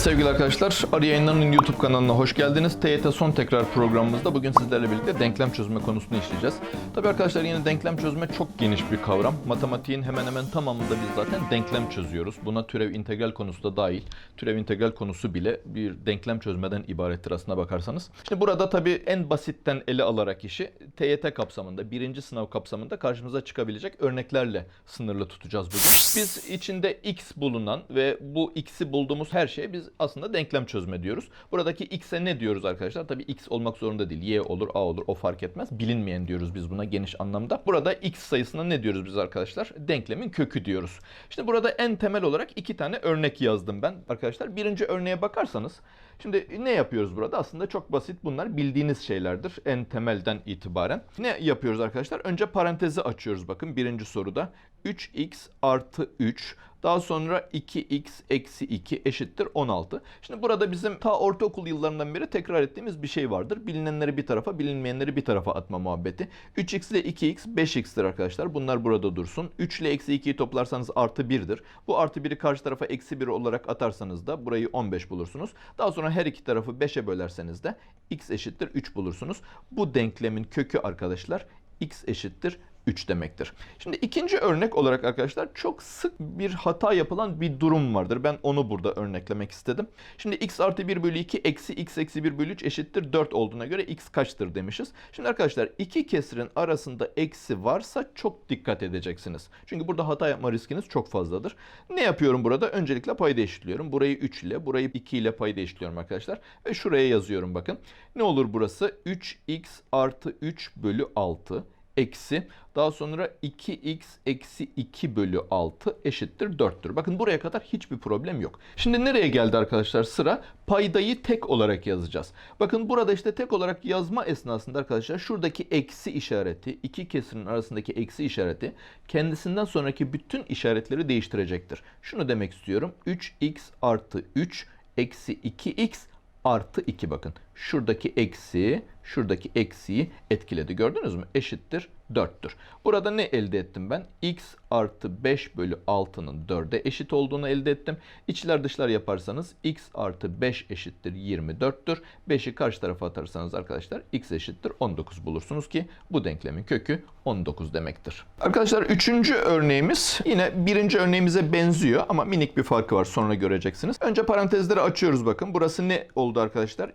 Evet sevgili arkadaşlar, Arı Yayınları'nın YouTube kanalına hoş geldiniz. TYT son tekrar programımızda bugün sizlerle birlikte denklem çözme konusunu işleyeceğiz. Tabii arkadaşlar yine denklem çözme çok geniş bir kavram. Matematiğin hemen hemen tamamında biz zaten denklem çözüyoruz. Buna türev integral konusu da dahil. Türev integral konusu bile bir denklem çözmeden ibarettir aslına bakarsanız. Şimdi burada tabii en basitten ele alarak işi TYT kapsamında, birinci sınav kapsamında karşımıza çıkabilecek örneklerle sınırlı tutacağız bugün. Biz içinde x bulunan ve bu x'i bulduğumuz her şeye biz aslında denklem çözme diyoruz. Buradaki x'e ne diyoruz arkadaşlar? Tabii x olmak zorunda değil. Y olur, a olur o fark etmez. Bilinmeyen diyoruz biz buna geniş anlamda. Burada x sayısına ne diyoruz biz arkadaşlar? Denklemin kökü diyoruz. Şimdi burada en temel olarak iki tane örnek yazdım ben arkadaşlar. Birinci örneğe bakarsanız Şimdi ne yapıyoruz burada? Aslında çok basit bunlar bildiğiniz şeylerdir en temelden itibaren. Ne yapıyoruz arkadaşlar? Önce parantezi açıyoruz bakın birinci soruda. 3x artı 3 daha sonra 2x eksi 2 eşittir 16. Şimdi burada bizim ta ortaokul yıllarından beri tekrar ettiğimiz bir şey vardır. Bilinenleri bir tarafa, bilinmeyenleri bir tarafa atma muhabbeti. 3x ile 2x 5x'tir arkadaşlar. Bunlar burada dursun. 3 ile eksi 2'yi toplarsanız artı 1'dir. Bu artı 1'i karşı tarafa eksi 1 olarak atarsanız da burayı 15 bulursunuz. Daha sonra her iki tarafı 5'e bölerseniz de x eşittir 3 bulursunuz. Bu denklemin kökü arkadaşlar x eşittir 3 demektir. Şimdi ikinci örnek olarak arkadaşlar çok sık bir hata yapılan bir durum vardır. Ben onu burada örneklemek istedim. Şimdi x artı 1 bölü 2 eksi x eksi 1 bölü 3 eşittir 4 olduğuna göre x kaçtır demişiz. Şimdi arkadaşlar iki kesirin arasında eksi varsa çok dikkat edeceksiniz. Çünkü burada hata yapma riskiniz çok fazladır. Ne yapıyorum burada? Öncelikle payda eşitliyorum. Burayı 3 ile, burayı 2 ile payda eşitliyorum arkadaşlar. Ve şuraya yazıyorum bakın. Ne olur burası? 3x artı 3 bölü 6 eksi daha sonra 2x eksi 2 bölü 6 eşittir 4'tür. Bakın buraya kadar hiçbir problem yok. Şimdi nereye geldi arkadaşlar sıra? Paydayı tek olarak yazacağız. Bakın burada işte tek olarak yazma esnasında arkadaşlar şuradaki eksi işareti, iki kesirin arasındaki eksi işareti kendisinden sonraki bütün işaretleri değiştirecektir. Şunu demek istiyorum. 3x artı 3 eksi 2x artı 2 bakın. Şuradaki eksi, şuradaki eksiyi etkiledi. Gördünüz mü? Eşittir 4'tür. Burada ne elde ettim ben? x artı 5 bölü 6'nın 4'e eşit olduğunu elde ettim. İçler dışlar yaparsanız x artı 5 eşittir 24'tür. 5'i karşı tarafa atarsanız arkadaşlar x eşittir 19 bulursunuz ki bu denklemin kökü 19 demektir. Arkadaşlar üçüncü örneğimiz yine birinci örneğimize benziyor ama minik bir farkı var sonra göreceksiniz. Önce parantezleri açıyoruz bakın. Burası ne oldu arkadaşlar?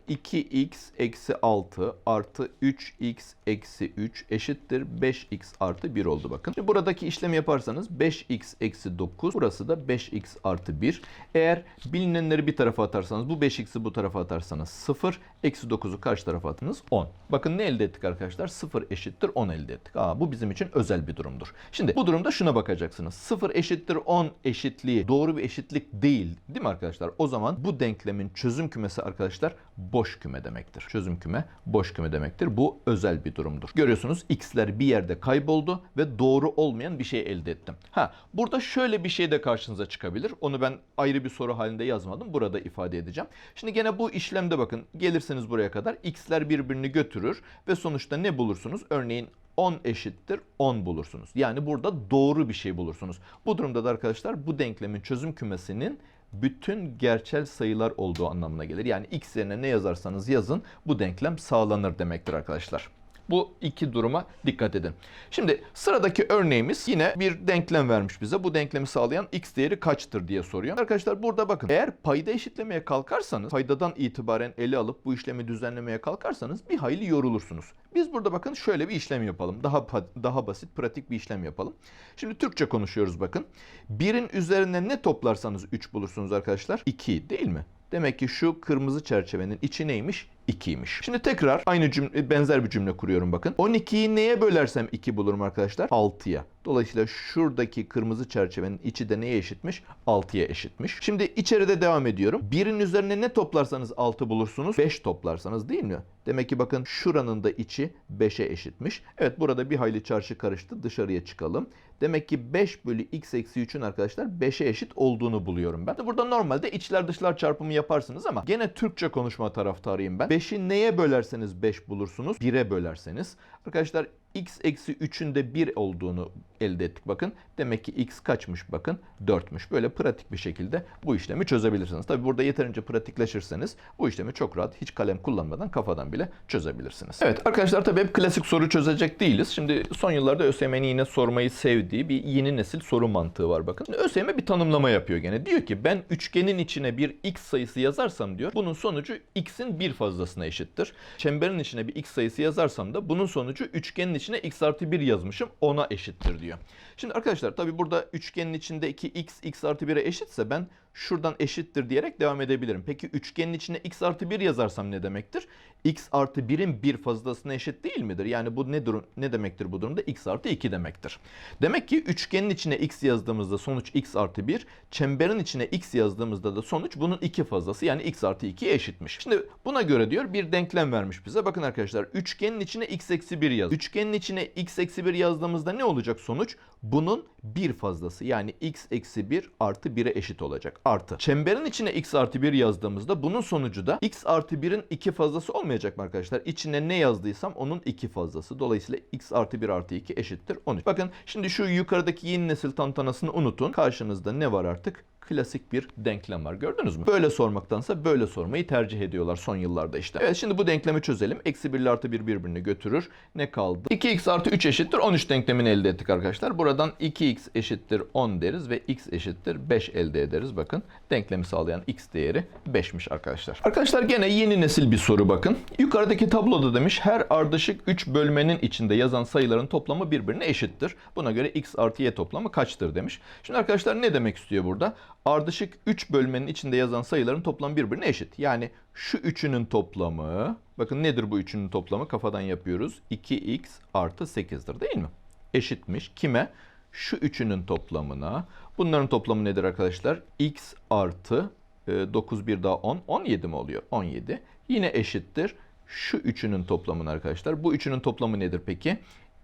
2x eksi 6 artı 3x eksi 3 eşittir 5x artı 1 oldu bakın. Şimdi buradaki işlemi yaparsanız 5x eksi 9 burası da 5x artı 1. Eğer bilinenleri bir tarafa atarsanız bu 5x'i bu tarafa atarsanız 0 eksi 9'u karşı tarafa atınız 10. Bakın ne elde ettik arkadaşlar? 0 eşittir 10 elde ettik. Aa, bu bizim için özel bir durumdur. Şimdi bu durumda şuna bakacaksınız. 0 eşittir 10 eşitliği doğru bir eşitlik değil değil mi arkadaşlar? O zaman bu denklemin çözüm kümesi arkadaşlar boş küme demektir. Çözüm küme boş küme demektir. Bu özel bir durumdur. Görüyorsunuz x'ler bir yerde kayboldu ve doğru olmayan bir şey elde ettim. Ha burada şöyle bir şey de karşınıza çıkabilir. Onu ben ayrı bir soru halinde yazmadım. Burada ifade edeceğim. Şimdi gene bu işlemde bakın gelirseniz buraya kadar x'ler birbirini götürür ve sonuçta ne bulursunuz? Örneğin 10 eşittir 10 bulursunuz. Yani burada doğru bir şey bulursunuz. Bu durumda da arkadaşlar bu denklemin çözüm kümesinin bütün gerçel sayılar olduğu anlamına gelir. Yani x yerine ne yazarsanız yazın bu denklem sağlanır demektir arkadaşlar. Bu iki duruma dikkat edin. Şimdi sıradaki örneğimiz yine bir denklem vermiş bize. Bu denklemi sağlayan x değeri kaçtır diye soruyor. Arkadaşlar burada bakın eğer payda eşitlemeye kalkarsanız paydadan itibaren ele alıp bu işlemi düzenlemeye kalkarsanız bir hayli yorulursunuz. Biz burada bakın şöyle bir işlem yapalım. Daha daha basit, pratik bir işlem yapalım. Şimdi Türkçe konuşuyoruz bakın. Birin üzerine ne toplarsanız 3 bulursunuz arkadaşlar? 2 değil mi? Demek ki şu kırmızı çerçevenin içi neymiş? 2'ymiş. Şimdi tekrar aynı cümle, benzer bir cümle kuruyorum bakın. 12'yi neye bölersem 2 bulurum arkadaşlar? 6'ya. Dolayısıyla şuradaki kırmızı çerçevenin içi de neye eşitmiş? 6'ya eşitmiş. Şimdi içeride devam ediyorum. Birin üzerine ne toplarsanız 6 bulursunuz? 5 toplarsanız değil mi? Demek ki bakın şuranın da içi 5'e eşitmiş. Evet burada bir hayli çarşı karıştı. Dışarıya çıkalım. Demek ki 5 bölü x eksi 3'ün arkadaşlar 5'e eşit olduğunu buluyorum ben. Burada normalde içler dışlar çarpımı yaparsınız ama gene Türkçe konuşma taraftarıyım ben. 5'i neye bölerseniz 5 bulursunuz? 1'e bölerseniz. Arkadaşlar x eksi 3'ün de 1 olduğunu elde ettik bakın. Demek ki x kaçmış bakın 4'müş. Böyle pratik bir şekilde bu işlemi çözebilirsiniz. Tabi burada yeterince pratikleşirseniz bu işlemi çok rahat hiç kalem kullanmadan kafadan bile çözebilirsiniz. Evet arkadaşlar tabi hep klasik soru çözecek değiliz. Şimdi son yıllarda ÖSYM'nin yine sormayı sevdiği bir yeni nesil soru mantığı var bakın. Şimdi ÖSYM bir tanımlama yapıyor gene. Diyor ki ben üçgenin içine bir x sayısı yazarsam diyor bunun sonucu x'in bir fazlasına eşittir. Çemberin içine bir x sayısı yazarsam da bunun sonucu üçgenin içine x artı 1 yazmışım ona eşittir diyor. Şimdi arkadaşlar tabi burada üçgenin içindeki x x artı 1'e eşitse ben şuradan eşittir diyerek devam edebilirim. Peki üçgenin içine x artı 1 yazarsam ne demektir? x artı 1'in bir fazlasına eşit değil midir? Yani bu ne durum ne demektir bu durumda? x artı 2 demektir. Demek ki üçgenin içine x yazdığımızda sonuç x artı 1, çemberin içine x yazdığımızda da sonuç bunun iki fazlası yani x artı 2'ye eşitmiş. Şimdi buna göre diyor bir denklem vermiş bize. Bakın arkadaşlar üçgenin içine x eksi 1 yaz. Üçgenin içine x eksi 1 yazdığımızda ne olacak sonuç? Bunun bir fazlası yani x eksi 1 artı 1'e eşit olacak. Artı. Çemberin içine x artı 1 yazdığımızda bunun sonucu da x artı 1'in iki fazlası olmayacak mı arkadaşlar? İçine ne yazdıysam onun iki fazlası. Dolayısıyla x artı 1 artı 2 eşittir 13. Bakın şimdi şu yukarıdaki yeni nesil tantanasını unutun. Karşınızda ne var artık? Klasik bir denklem var. Gördünüz mü? Böyle sormaktansa böyle sormayı tercih ediyorlar son yıllarda işte. Evet şimdi bu denklemi çözelim. Eksi 1 ile artı 1 birbirini götürür. Ne kaldı? 2x artı 3 eşittir 13 denklemini elde ettik arkadaşlar. Buradan 2x eşittir 10 deriz ve x eşittir 5 elde ederiz. Bakın denklemi sağlayan x değeri 5'miş arkadaşlar. Arkadaşlar gene yeni nesil bir soru bakın. Yukarıdaki tabloda demiş her ardışık 3 bölmenin içinde yazan sayıların toplamı birbirine eşittir. Buna göre x artı y toplamı kaçtır demiş. Şimdi arkadaşlar ne demek istiyor burada? Ardışık 3 bölmenin içinde yazan sayıların toplamı birbirine eşit. Yani şu üçünün toplamı, bakın nedir bu üçünün toplamı? Kafadan yapıyoruz. 2x artı 8'dir değil mi? Eşitmiş. Kime? Şu üçünün toplamına. Bunların toplamı nedir arkadaşlar? x artı 9 bir daha 10. 17 mi oluyor? 17. Yine eşittir. Şu üçünün toplamını arkadaşlar. Bu üçünün toplamı nedir peki?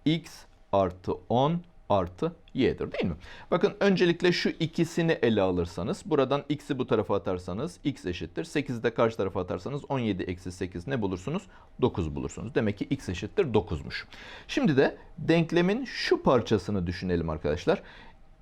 x artı 10 artı y'dir değil mi? Bakın öncelikle şu ikisini ele alırsanız buradan x'i bu tarafa atarsanız x eşittir. 8'i de karşı tarafa atarsanız 17 eksi 8 ne bulursunuz? 9 bulursunuz. Demek ki x eşittir 9'muş. Şimdi de denklemin şu parçasını düşünelim arkadaşlar.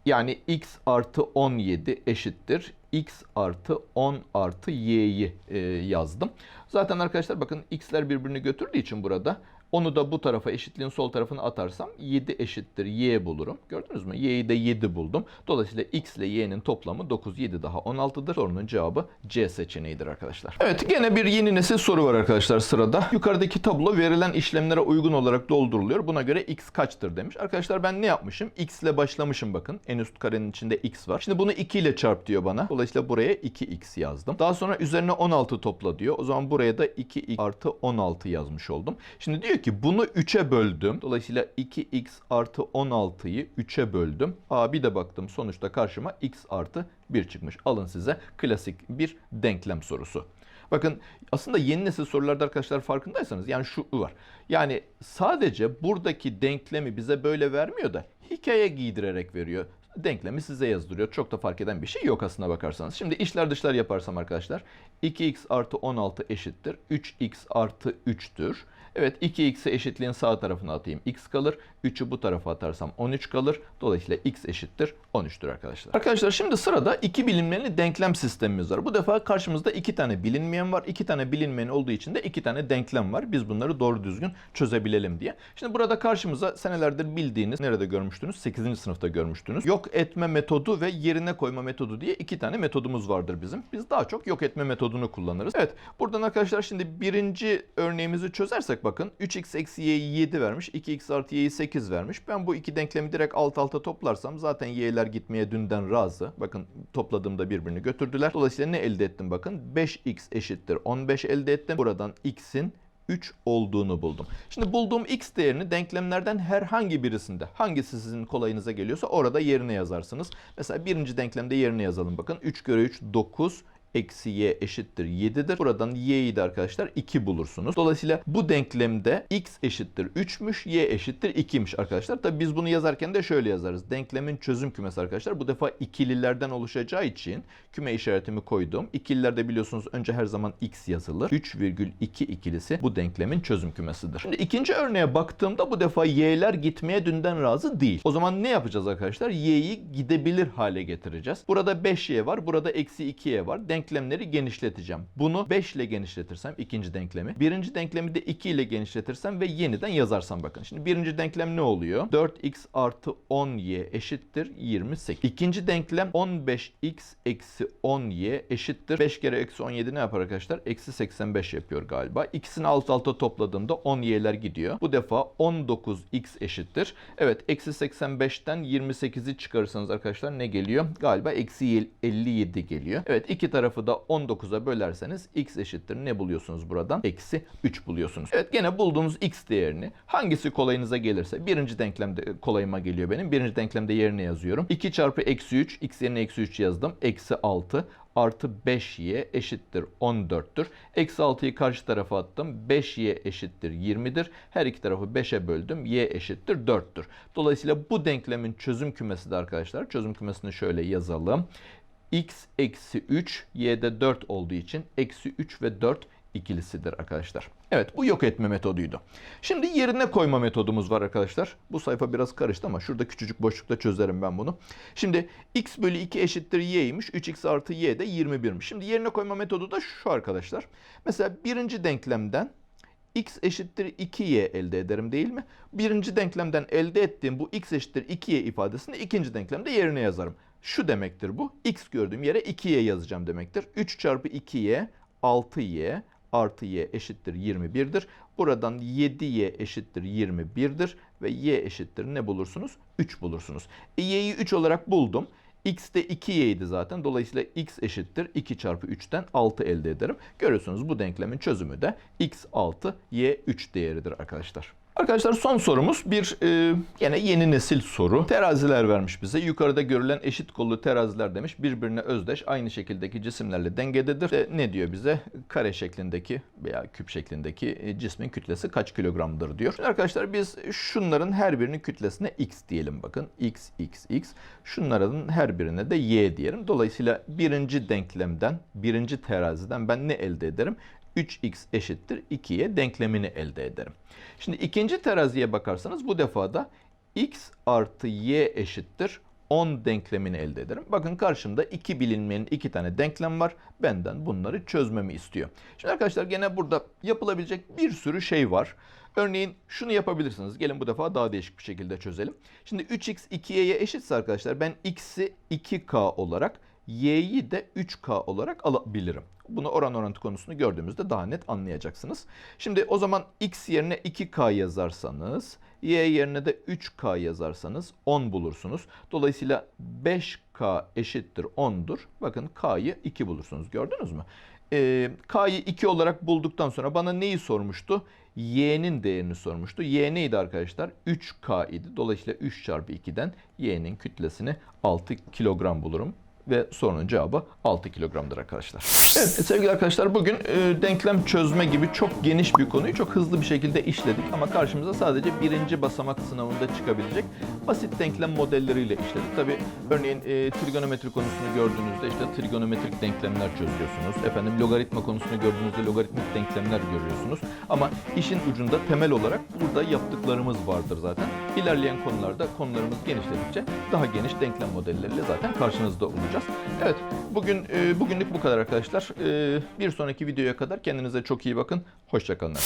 Yani x artı 17 eşittir. x artı 10 artı y'yi e, yazdım. Zaten arkadaşlar bakın x'ler birbirini götürdüğü için burada onu da bu tarafa eşitliğin sol tarafına atarsam 7 eşittir y bulurum. Gördünüz mü? Y'yi de 7 buldum. Dolayısıyla x ile y'nin toplamı 9, 7 daha 16'dır. Sorunun cevabı C seçeneğidir arkadaşlar. Evet gene bir yeni nesil soru var arkadaşlar sırada. Yukarıdaki tablo verilen işlemlere uygun olarak dolduruluyor. Buna göre x kaçtır demiş. Arkadaşlar ben ne yapmışım? x ile başlamışım bakın. En üst karenin içinde x var. Şimdi bunu 2 ile çarp diyor bana. Dolayısıyla buraya 2x yazdım. Daha sonra üzerine 16 topla diyor. O zaman buraya da 2x artı 16 yazmış oldum. Şimdi diyor ki bunu 3'e böldüm. Dolayısıyla 2x artı 16'yı 3'e böldüm. Aa bir de baktım sonuçta karşıma x artı 1 çıkmış. Alın size klasik bir denklem sorusu. Bakın aslında yeni nesil sorularda arkadaşlar farkındaysanız yani şu var. Yani sadece buradaki denklemi bize böyle vermiyor da hikaye giydirerek veriyor denklemi size yazdırıyor. Çok da fark eden bir şey yok aslına bakarsanız. Şimdi işler dışlar yaparsam arkadaşlar 2x artı 16 eşittir. 3x artı 3'tür. Evet 2x'i eşitliğin sağ tarafına atayım. x kalır. 3'ü bu tarafa atarsam 13 kalır. Dolayısıyla x eşittir 13'tür arkadaşlar. Arkadaşlar şimdi sırada iki bilinmeyenli denklem sistemimiz var. Bu defa karşımızda iki tane bilinmeyen var. iki tane bilinmeyen olduğu için de iki tane denklem var. Biz bunları doğru düzgün çözebilelim diye. Şimdi burada karşımıza senelerdir bildiğiniz, nerede görmüştünüz? 8. sınıfta görmüştünüz. Yok etme metodu ve yerine koyma metodu diye iki tane metodumuz vardır bizim. Biz daha çok yok etme metodunu kullanırız. Evet buradan arkadaşlar şimdi birinci örneğimizi çözersek bakın 3x eksi y'yi 7 vermiş. 2x artı y'yi 8 vermiş. Ben bu iki denklemi direkt alt alta toplarsam zaten y'ler gitmeye dünden razı. Bakın topladığımda birbirini götürdüler. Dolayısıyla ne elde ettim bakın. 5x eşittir 15 elde ettim. Buradan x'in 3 olduğunu buldum. Şimdi bulduğum x değerini denklemlerden herhangi birisinde hangisi sizin kolayınıza geliyorsa orada yerine yazarsınız. Mesela birinci denklemde yerine yazalım bakın. 3 kere 3 9 eksi y eşittir 7'dir. Buradan y'yi de arkadaşlar 2 bulursunuz. Dolayısıyla bu denklemde x eşittir 3'müş, y eşittir 2'ymiş arkadaşlar. Tabi biz bunu yazarken de şöyle yazarız. Denklemin çözüm kümesi arkadaşlar bu defa ikililerden oluşacağı için küme işaretimi koydum. İkililerde biliyorsunuz önce her zaman x yazılır. 3,2 ikilisi bu denklemin çözüm kümesidir. Şimdi ikinci örneğe baktığımda bu defa y'ler gitmeye dünden razı değil. O zaman ne yapacağız arkadaşlar? y'yi gidebilir hale getireceğiz. Burada 5y var, burada eksi 2y var. Denklemleri genişleteceğim. Bunu 5 ile genişletirsem ikinci denklemi. Birinci denklemi de 2 ile genişletirsem ve yeniden yazarsam bakın. Şimdi birinci denklem ne oluyor? 4x artı 10y eşittir 28. İkinci denklem 15x eksi 10y eşittir. 5 kere eksi 17 ne yapar arkadaşlar? Eksi 85 yapıyor galiba. İkisini alt alta topladığımda 10y'ler gidiyor. Bu defa 19x eşittir. Evet eksi 85'ten 28'i çıkarırsanız arkadaşlar ne geliyor? Galiba eksi 57 geliyor. Evet iki tarafı da 19'a bölerseniz x eşittir. Ne buluyorsunuz buradan? Eksi 3 buluyorsunuz. Evet gene bulduğunuz x değerini hangisi kolayınıza gelirse birinci denklemde kolayıma geliyor benim. Birinci denklemde yerine yazıyorum. 2 çarpı eksi 3 x yerine eksi 3 yazdım. Eksi 6 artı 5y eşittir 14'tür. Eksi 6'yı karşı tarafa attım. 5y eşittir 20'dir. Her iki tarafı 5'e böldüm. y eşittir 4'tür. Dolayısıyla bu denklemin çözüm kümesi de arkadaşlar. Çözüm kümesini şöyle yazalım. X eksi 3 y'de 4 olduğu için eksi 3 ve 4 ikilisidir arkadaşlar. Evet bu yok etme metoduydu. Şimdi yerine koyma metodumuz var arkadaşlar. Bu sayfa biraz karıştı ama şurada küçücük boşlukta çözerim ben bunu. Şimdi x bölü 2 eşittir y'ymiş. 3x artı y de 21'miş. Şimdi yerine koyma metodu da şu arkadaşlar. Mesela birinci denklemden x eşittir 2y elde ederim değil mi? Birinci denklemden elde ettiğim bu x eşittir 2y ifadesini ikinci denklemde yerine yazarım. Şu demektir bu. x gördüğüm yere 2y yazacağım demektir. 3 çarpı 2y 6y artı y eşittir 21'dir. Buradan 7y eşittir 21'dir ve y eşittir ne bulursunuz? 3 bulursunuz. E, y'yi 3 olarak buldum. x de 2y idi zaten. Dolayısıyla x eşittir 2 çarpı 3'ten 6 elde ederim. Görüyorsunuz bu denklemin çözümü de x 6 y 3 değeridir arkadaşlar. Arkadaşlar son sorumuz bir e, yine yeni nesil soru. Teraziler vermiş bize. Yukarıda görülen eşit kollu teraziler demiş. Birbirine özdeş aynı şekildeki cisimlerle dengededir. E, ne diyor bize? Kare şeklindeki veya küp şeklindeki e, cismin kütlesi kaç kilogramdır diyor. Şimdi arkadaşlar biz şunların her birinin kütlesine x diyelim bakın. x, x, x. Şunların her birine de y diyelim. Dolayısıyla birinci denklemden, birinci teraziden ben ne elde ederim? 3x eşittir 2'ye denklemini elde ederim. Şimdi ikinci teraziye bakarsanız bu defa da x artı y eşittir 10 denklemini elde ederim. Bakın karşımda iki bilinmeyenin iki tane denklem var. Benden bunları çözmemi istiyor. Şimdi arkadaşlar gene burada yapılabilecek bir sürü şey var. Örneğin şunu yapabilirsiniz. Gelin bu defa daha değişik bir şekilde çözelim. Şimdi 3x 2y'ye eşitse arkadaşlar ben x'i 2k olarak y'yi de 3k olarak alabilirim. Bunu oran orantı konusunu gördüğümüzde daha net anlayacaksınız. Şimdi o zaman x yerine 2k yazarsanız, y yerine de 3k yazarsanız 10 bulursunuz. Dolayısıyla 5k eşittir 10'dur. Bakın k'yı 2 bulursunuz. Gördünüz mü? Ee, k'yı 2 olarak bulduktan sonra bana neyi sormuştu? y'nin değerini sormuştu. y neydi arkadaşlar? 3k idi. Dolayısıyla 3 çarpı 2'den y'nin kütlesini 6 kilogram bulurum ve sorunun cevabı 6 kilogramdır arkadaşlar. Evet sevgili arkadaşlar bugün e, denklem çözme gibi çok geniş bir konuyu çok hızlı bir şekilde işledik ama karşımıza sadece birinci basamak sınavında çıkabilecek basit denklem modelleriyle işledik. Tabi örneğin e, trigonometri konusunu gördüğünüzde işte trigonometrik denklemler çözüyorsunuz. Efendim logaritma konusunu gördüğünüzde logaritmik denklemler görüyorsunuz. Ama işin ucunda temel olarak burada yaptıklarımız vardır zaten. İlerleyen konularda konularımız genişledikçe daha geniş denklem modelleriyle zaten karşınızda olacağız. Evet, bugün e, bugünlük bu kadar arkadaşlar. E, bir sonraki videoya kadar kendinize çok iyi bakın. Hoşçakalın.